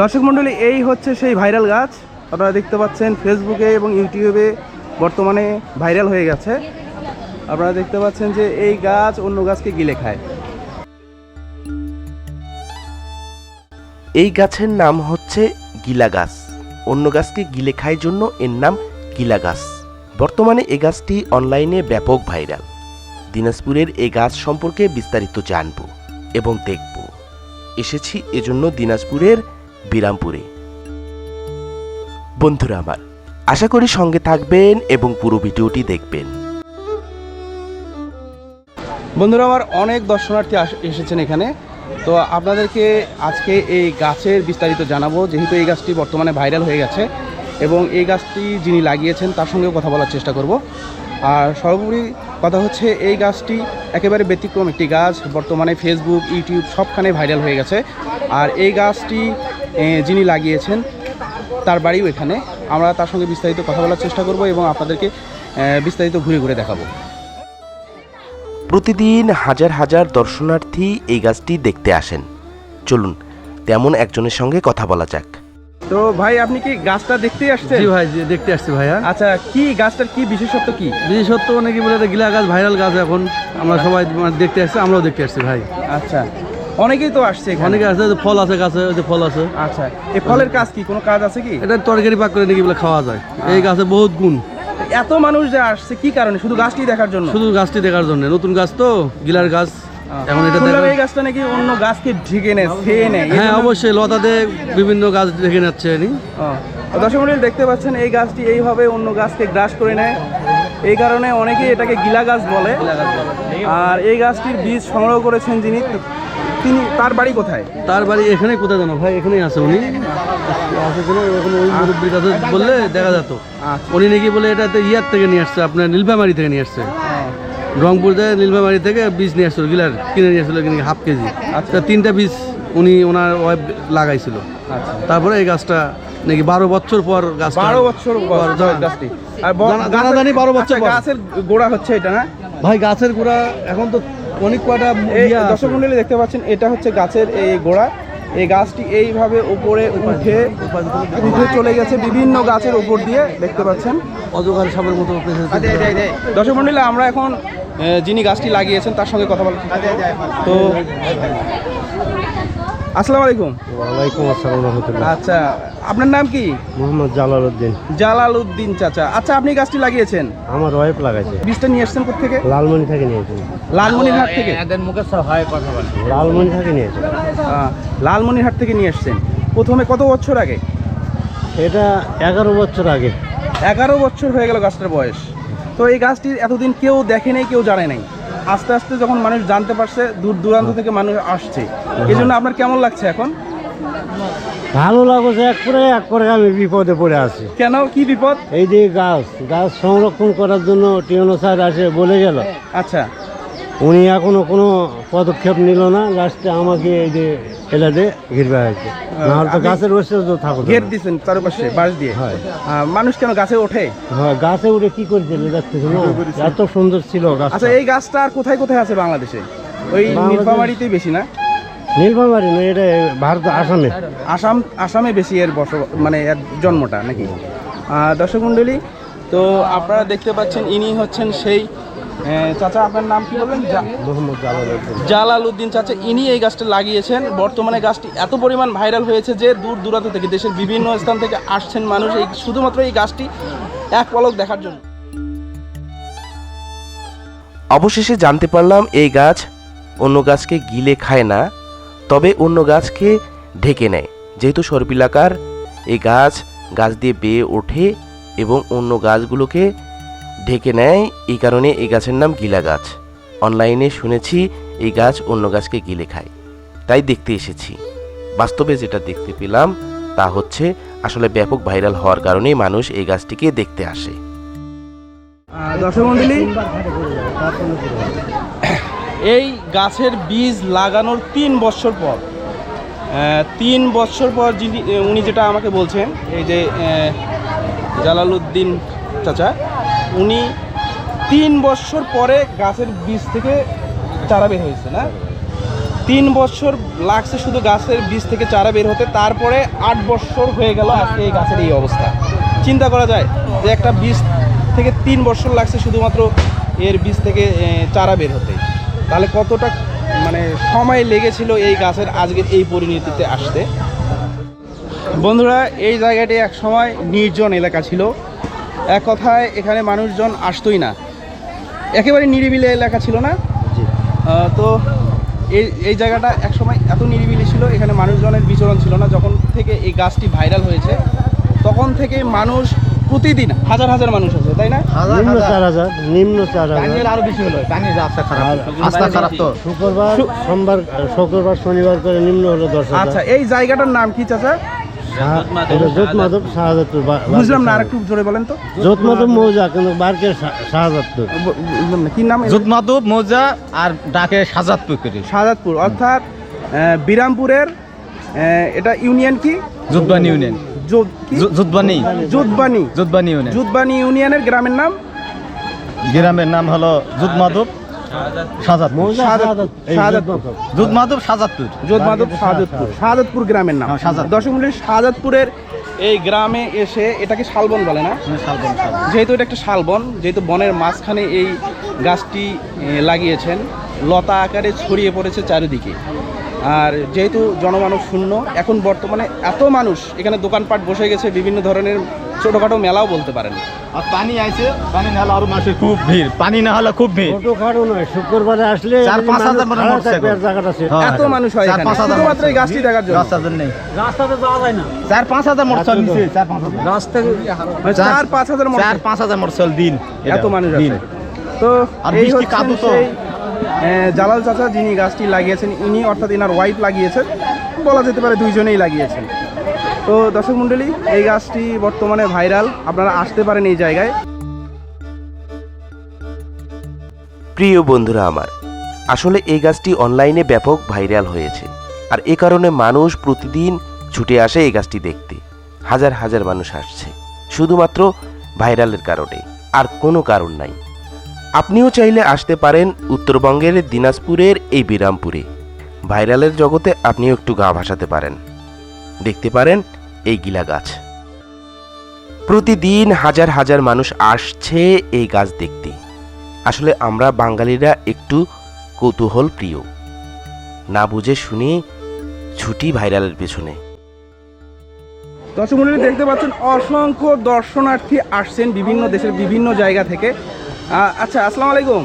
দর্শক মণ্ডলী, এই হচ্ছে সেই ভাইরাল গাছ। আপনারা দেখতে পাচ্ছেন ফেসবুকে এবং ইউটিউবে বর্তমানে ভাইরাল হয়ে গেছে। আপনারা দেখতে পাচ্ছেন যে এই গাছ অন্য গাছকে গিলে খায়। এই গাছের নাম হচ্ছে গিলা গাছ। অন্য গাছকে গিলে খায় জন্য এর নাম গিলা গাছ। বর্তমানে এই গাছটি অনলাইনে ব্যাপক ভাইরাল। দিনাজপুরের এই গাছ সম্পর্কে বিস্তারিত জানব এবং দেখব। এসেছি এজন্য দিনাজপুরের বিরামপুরে। বন্ধুরা আমার, আশা করি সঙ্গে থাকবেন এবং পুরো ভিডিওটি দেখবেন। বন্ধুরা আমার অনেক দর্শনার্থী এসেছেন এখানে। তো আপনাদেরকে আজকে এই গাছের বিস্তারিত জানাব। যেহেতু এই গাছটি বর্তমানে ভাইরাল হয়ে গেছে এবং এই গাছটি যিনি লাগিয়েছেন তার সঙ্গেও কথা বলার চেষ্টা করব। আর সর্বোপরি কথা হচ্ছে, এই গাছটি একেবারে ব্যতিক্রম একটি গাছ। বর্তমানে ফেসবুক ইউটিউব সবখানে ভাইরাল হয়ে গেছে। আর এই গাছটি যিনি লাগিয়েছেন তার বাড়িও এখানে। আমরা তার সঙ্গে বিস্তারিত কথা বলার চেষ্টা করব এবং আপনাদেরকে বিস্তারিত ঘুরে ঘুরে দেখাবো। প্রতিদিন হাজার হাজার দর্শনার্থী এই গাছটি দেখতে আসেন। চলুন তেমন একজনের সঙ্গে কথা বলা যাক। তো ভাই আপনি কি গাছটা দেখতে আসছেন? জি ভাই জি, দেখতে আসছি ভাইয়া। আচ্ছা কি গাছটার কি বিশেষত্ব কি? বিশেষত্ব অনেকে বলে গিলা গাছ ভাইরাল গাছ এখন। আমরা সবাই মানে দেখতে আসছি আমরাও দেখতে আসছি ভাই। আচ্ছা। অনেকেই তো আসছে অনেকে আছে ফল আছে গাছে ওই যে ফল আছে। আচ্ছা এই ফলের কাজ কি? কোনো কাজ আছে কি? এটা তরকারি পাক করে নাকি বলে খাওয়া যায়। এই গাছে বহুত গুণ। এত মানুষ যে আসছে কি কারণে? শুধু গাছটি দেখার জন্য? শুধু গাছটি দেখার জন্য। নতুন গাছ তো গিলার গাছ। এখন এটা এই গাছটা নাকি অন্য গাছকে ঢেকে নেয় খেয়ে নেয়? হ্যাঁ অবশ্যই লতাতে বিভিন্ন গাছ দেখে যাচ্ছে এনি। দর্শক মণ্ডলী দেখতে পাচ্ছেন এই গাছটি এইভাবে অন্য গাছকে গ্রাস করে নেয়। এই কারণে অনেকেই এটাকে গিলা গাছ বলে। আর এই গাছটির বীজ সংগ্রহ করেছেন যিনি তিনি তার বাড়ি কোথায়? তার বাড়ি এখানে কোথায় জানো? ভাই এখানেই আছে উনি। আছে কিনা? এখন ওই মুরব্বীর কাছে বললে দেখা যেত। আচ্ছা। উনি নাকি বলে এটাতে ইয়ার থেকে নিয়ে আসছে আপনার নীলফামারি থেকে নিয়ে আসছে। রংপুর থেকে নীলফামারি থেকে বীজ নিয়ে আসছিল গিলার কিনে নিয়ে আসছিল কিনে হাফ কেজি। আচ্ছা। তিনটা বীজ উনি ওনার ওয়াইফ লাগাইছিল। আচ্ছা। তারপরে এই গাছটা নাকি বারো বছর পর গাছটা বারো বছর জানা- গাছটি আর জানা- বারো বছর আচ্ছা, গাছের গোড়া হচ্ছে এটা না? ভাই গাছের গোড়া এখন তো অনেক কয়টা এই দর্শক মন্ডলী দেখতে পাচ্ছেন এটা হচ্ছে গাছের এই গোড়া। এই গাছটি এইভাবে উপরে উঠে উঠে চলে গেছে বিভিন্ন গাছের উপর দিয়ে দেখতে পাচ্ছেন। অজগার সাপের মতো দর্শক মন্ডলী আমরা এখন আহ, যিনি গাছটি লাগিয়েছেন তার সঙ্গে কথা বলছি তো আসসালামু আলাইকুম। ওয়ালাইকুম আসসালাম রহমতুল্লাহ। আচ্ছা আপনার নাম কি? মোহাম্মদ জালাল উদ্দিন। জালাল উদ্দিন চাচা। আচ্ছা আপনি গাছটি লাগিয়েছেন? আমার ওয়াইফ লাগাইছে। বীজটা নিয়ে এসছেন থেকে লালমনি থেকে নিয়েছে। লালমনিরহাট থেকে? লালমনি থেকে নিয়েছে। আহ, লালমনিরহাট থেকে নিয়ে এসছেন প্রথমে কত বছর আগে? এটা এগারো বছর আগে। এগারো বছর হয়ে গেল গাছটার বয়স। তো এই গাছটি এতদিন কেউ দেখে নেই কেউ জানে নাই। আস্তে আস্তে যখন মানুষ জানতে পারছে দূর দূরান্ত থেকে মানুষ আসছে। এই জন্য আপনার কেমন লাগছে এখন? ভালো লাগছে এক করে এক করে আমি বিপদে পড়ে আছি। কেন? কি বিপদ? এই যে গাছ গাছ সংরক্ষণ করার জন্য টিউনো স্যার আসে বলে গেল। আচ্ছা। উনি এখনও কোনো পদক্ষেপ নিল না লাস্টে আমাকে এই যে এলা দিয়ে ঘিরবে হয়েছে নাহলে তো গাছের অস্তিত্ব থাকো ঘের দিচ্ছেন চারপাশে বাঁশ দিয়ে? হয়। মানুষ কেন গাছে ওঠে? হ্যাঁ গাছে উঠে কি দেখতেছ না। এত সুন্দর ছিল গাছ আচ্ছা এই গাছটা আর কোথায় কোথায় আছে বাংলাদেশে? ওই নীলফামারিতেই বেশি না? নীলফামারি না এটা ভারত আসামে। আসাম আসামে বেশি এর বস মানে এর জন্মটা নাকি? দর্শক মণ্ডলী তো আপনারা দেখতে পাচ্ছেন ইনি হচ্ছেন সেই চাচা আপনার নাম কি বললেন? জালাল উদ্দিন। চাচা ইনি এই গাছটা লাগিয়েছেন। বর্তমানে গাছটি এত পরিমাণ ভাইরাল হয়েছে যে দূর দূরান্ত থেকে দেশের বিভিন্ন স্থান থেকে আসছেন মানুষ এই শুধুমাত্র এই গাছটি এক পলক দেখার জন্য। অবশেষে জানতে পারলাম এই গাছ অন্য গাছকে গিলে খায় না তবে অন্য গাছকে ঢেকে নেয়। যেহেতু সর্পিলাকার এই গাছ গাছ দিয়ে বেয়ে ওঠে এবং অন্য গাছগুলোকে ঢেকে নেয় এই কারণে এই গাছের নাম গিলা গাছ। অনলাইনে শুনেছি এই গাছ অন্য গাছকে গিলে খায়। তাই দেখতে এসেছি। বাস্তবে যেটা দেখতে পেলাম তা হচ্ছে আসলে ব্যাপক ভাইরাল হওয়ার কারণেই মানুষ এই গাছটিকে দেখতে আসে। দর্শক এই গাছের বীজ লাগানোর তিন বছর পর তিন বছর পর যিনি উনি যেটা আমাকে বলছেন এই যে জালালউদ্দিন চাচা উনি তিন বছর পরে গাছের বীজ থেকে চারা বের হয়েছে, না? তিন বছর লাগছে শুধু গাছের বীজ থেকে চারা বের হতে, তারপরে আট বছর হয়ে গেল আজকে এই গাছের এই অবস্থা। চিন্তা করা যায় যে একটা বীজ থেকে তিন বছর লাগছে শুধুমাত্র এর বীজ থেকে চারা বের হতে। তাহলে কতটা মানে সময় লেগেছিল এই গাছের আজকের এই পরিণতিতে আসতে? বন্ধুরা, এই জায়গাটি এক সময় নির্জন এলাকা ছিল। এক কথায় এখানে মানুষজন আসতোই না। একেবারে নিরিবিলি এলাকা ছিল না? তো এই এই জায়গাটা একসময় এত নিরিবিলি ছিল এখানে মানুষজনের বিচরণ ছিল না। যখন থেকে এই গাছটি ভাইরাল হয়েছে তখন থেকে মানুষ প্রতিদিন হাজার হাজার মানুষ আছে তাই না? নিম্ন চার হাজার নিম্ন চার হাজার। আরও বেশি হলো। রাস্তা খারাপ। রাস্তা খারাপ তো। শুক্রবার সোমবার শুক্রবার শনিবার করে নিম্ন হলো দশ আচ্ছা এই জায়গাটার নাম কি চাচা? বুঝলাম না আর বারকে জোরে বলেন তো। মৌজা কিন্তু বারকে শাহাদাতপুর ব- বুঝলাম না কি নাম এর? জুতমাদুব মৌজা আর ডাকে অর্থাৎ বিরামপুরের এটা ইউনিয়ন কি? জুতবানি ইউনিয়ন? জুতবানি জুতবানি জুতবানি ইউনিয়ন। জুতবানি ইউনিয়নের গ্রামের নাম? গ্রামের নাম হলো জুতমাদুব সাজাদপুর। মৌজা শাহাদাত- শাহাদাত এই শাহাদাতপুর। মাধব। গ্রামের নাম। হ্যাঁ। দর্শক মন্ডলী শাহাদতপুরের এই গ্রামে এসে এটাকে শালবন বলে না? শালবন শালবন। যেহেতু এটা একটা শালবন যেহেতু বনের মাঝখানে এই গাছটি লাগিয়েছেন লতা আকারে ছড়িয়ে পড়েছে চারিদিকে। আর যেহেতু জনমানব শূন্য এখন বর্তমানে এত মানুষ এখানে দোকানপাট বসে গেছে বিভিন্ন ধরনের ছোটোখাটো মেলাও বলতে পারেন। আর পানি আইছে পানি না হলে আরও মানুষের খুব ভিড়। পানি না হলে খুব ভিড়। ছোটো খাটো নয় শুক্রবারে আসলে চার পাঁচ হাজার মানে। জায়গাটা শেষ। হ্যাঁ, এত মানুষ হয় চার এখানে। পাঁচ হাজার শুধুমাত্র এই। গাছটি দেখার জন্য রাস্তার নেই। রাস্তাতে যাওয়া যায় না। চার পাঁচ হাজার মোটরসাইকেল নিছে চার পাঁচ হাজার। রাস্তা মানে চার পাঁচ হাজার চার পাঁচ হাজার মোটরসাইকেল দিন এত মানুষ দিন। আছে। তো আর বৃষ্টি হচ্ছেন তো। জালাল চাচা যিনি গাছটি লাগিয়েছেন, ইনি অর্থাৎ ইনার ওয়াইফ লাগিয়েছেন, বলা যেতে পারে দুইজনেই লাগিয়েছেন। তো দর্শক মণ্ডলী, এই গাছটি বর্তমানে ভাইরাল আপনারা আসতে পারেন এই জায়গায়। প্রিয় বন্ধুরা আমার, আসলে এই গাছটি অনলাইনে ব্যাপক ভাইরাল হয়েছে, আর এ কারণে মানুষ প্রতিদিন ছুটে আসে এই গাছটি দেখতে। হাজার হাজার মানুষ আসছে, শুধুমাত্র ভাইরালের কারণে, আর কোনো কারণ নাই। আপনিও চাইলে আসতে পারেন উত্তরবঙ্গের দিনাজপুরের এই বিরামপুরে। ভাইরালের জগতে আপনিও একটু গা ভাসাতে পারেন। দেখতে পারেন এই গিলা গাছ। প্রতিদিন হাজার হাজার মানুষ আসছে এই গাছ দেখতে। আসলে আমরা বাঙালিরা একটু কৌতূহল প্রিয় না বুঝে শুনে ছুটি ভাইরালের পেছনে। দর্শক মণ্ডলী দেখতে পাচ্ছেন, অসংখ্য দর্শনার্থী আসছেন বিভিন্ন দেশের বিভিন্ন জায়গা থেকে। আচ্ছা আসসালামু আলাইকুম।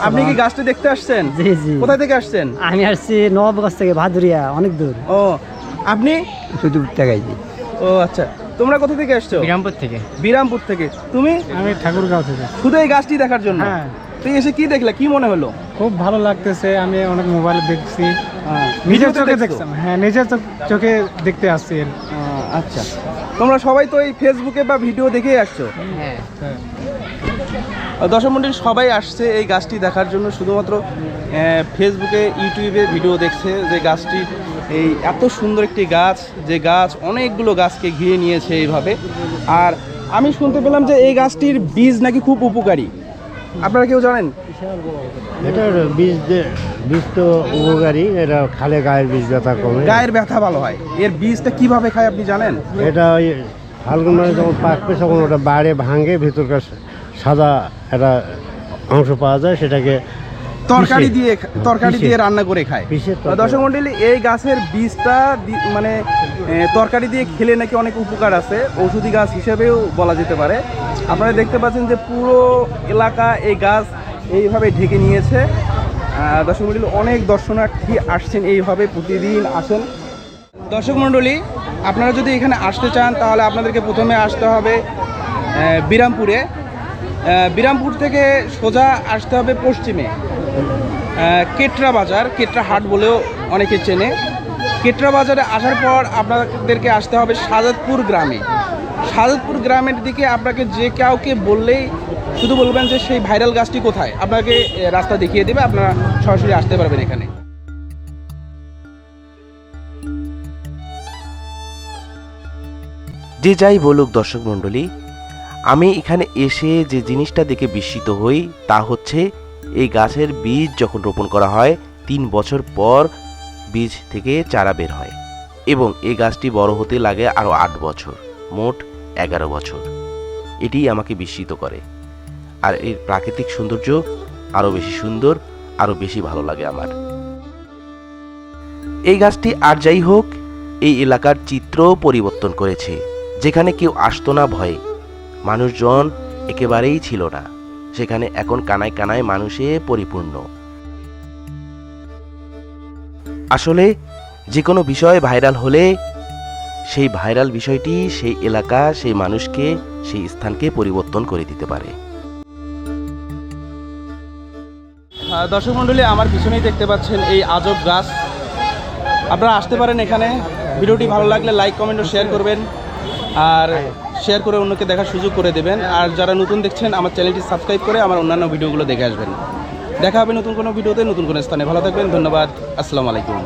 আপনি কি গাছটি দেখতে আসছেন? জি জি। কোথায় থেকে আসছেন? আমি আসছি নবাবগঞ্জ থেকে ভাদুরিয়া অনেক দূর। ও আপনি? শুধু টাকাইছি ও আচ্ছা। তোমরা কোথা থেকে আসছো? বিরামপুর থেকে। বিরামপুর থেকে। তুমি? আমি ঠাকুরগাঁও থেকে। শুধু এই গাছটি দেখার জন্য? হ্যাঁ। তুই এসে কি দেখলে? কি মনে হলো? খুব ভালো লাগতেছে আমি অনেক মোবাইল দেখছি। নিজের চোখে দেখছ? হ্যাঁ নিজের চোখ- চোখে দেখতে আসছি আচ্ছা। তোমরা সবাই তো এই ফেসবুকে বা ভিডিও দেখেই আসছো? হ্যাঁ। দর্শক মন্ডলী সবাই আসছে এই গাছটি দেখার জন্য। শুধুমাত্র ফেসবুকে ইউটিউবে ভিডিও দেখছে যে গাছটি এই এত সুন্দর একটি গাছ যে গাছ অনেকগুলো গাছকে ঘিরে নিয়েছে এইভাবে। আর আমি শুনতে পেলাম যে এই গাছটির বীজ নাকি খুব উপকারী। আপনারা কেউ জানেন? এটার বীজ বীজ তো উপকারী এটা খালে গায়ের বীজ ব্যথা কমে। গায়ের ব্যথা ভালো হয়। এর বীজটা কীভাবে খায় আপনি জানেন? এটা ওই ফাল্গুন মাসে যখন পাকবে তখন ওটা বাড়ে ভাঙে ভিতরকার সাদা একটা অংশ পাওয়া যায় সেটাকে তরকারি দিয়ে তরকারি দিয়ে রান্না করে খায়। দর্শক মন্ডলী এই গাছের বীজটা মানে তরকারি দিয়ে খেলে নাকি অনেক উপকার আছে। ঔষধি গাছ হিসেবেও বলা যেতে পারে। আপনারা দেখতে পাচ্ছেন যে পুরো এলাকা এই গাছ এইভাবে ঢেকে নিয়েছে। দর্শক মন্ডলী অনেক দর্শনার্থী আসছেন এইভাবে প্রতিদিন আসেন। দর্শক মণ্ডলী আপনারা যদি এখানে আসতে চান তাহলে আপনাদেরকে প্রথমে আসতে হবে বিরামপুরে। বিরামপুর থেকে সোজা আসতে হবে পশ্চিমে। কেটরা বাজার, কেটরা হাট বলেও অনেকে চেনে। কেটরা বাজারে আসার পর আপনাদেরকে আসতে হবে সাজাদপুর গ্রামে। সাজাদপুর গ্রামের দিকে আপনাকে যে কাউকে বললেই শুধু বলবেন যে সেই ভাইরাল গাছটি কোথায়, আপনাকে রাস্তা দেখিয়ে দেবে, আপনারা সরাসরি আসতে পারবেন এখানে। যে যাই বলুক দর্শক মণ্ডলী আমি এখানে এসে যে জিনিসটা দেখে বিস্মিত হই তা হচ্ছে এই গাছের বীজ যখন রোপণ করা হয়, তিন বছর পর বীজ থেকে চারা বের হয় এবং এই গাছটি বড় হতে লাগে আরও আট বছর, মোট এগারো বছর। এটি আমাকে বিস্মিত করে। আর এর প্রাকৃতিক সৌন্দর্য আরও বেশি সুন্দর, আরও বেশি ভালো লাগে আমার। এই গাছটি আর যাই হোক, এই এলাকার চিত্র পরিবর্তন করেছে, যেখানে কেউ আসতো না ভয়ে। মানুষজন একেবারেই ছিল না। সেখানে এখন কানায় কানায় মানুষে পরিপূর্ণ। আসলে যে কোনো বিষয় ভাইরাল হলে সেই ভাইরাল বিষয়টি সেই এলাকা, সেই মানুষকে, সেই স্থানকে পরিবর্তন করে দিতে পারে। দর্শক মণ্ডলী, আমার পিছনেই দেখতে পাচ্ছেন এই আজব গাছ। আপনারা আসতে পারেন এখানে। ভিডিওটি ভালো লাগলে লাইক কমেন্ট ও শেয়ার করবেন। আর শেয়ার করে অন্যকে দেখার সুযোগ করে দেবেন। আর যারা নতুন দেখছেন, আমার চ্যানেলটি সাবস্ক্রাইব করে আমার অন্যান্য ভিডিওগুলো দেখে আসবেন। দেখা হবে নতুন কোনো ভিডিওতে, নতুন কোনো স্থানে। ভালো থাকবেন, ধন্যবাদ, আসসালামু আলাইকুম।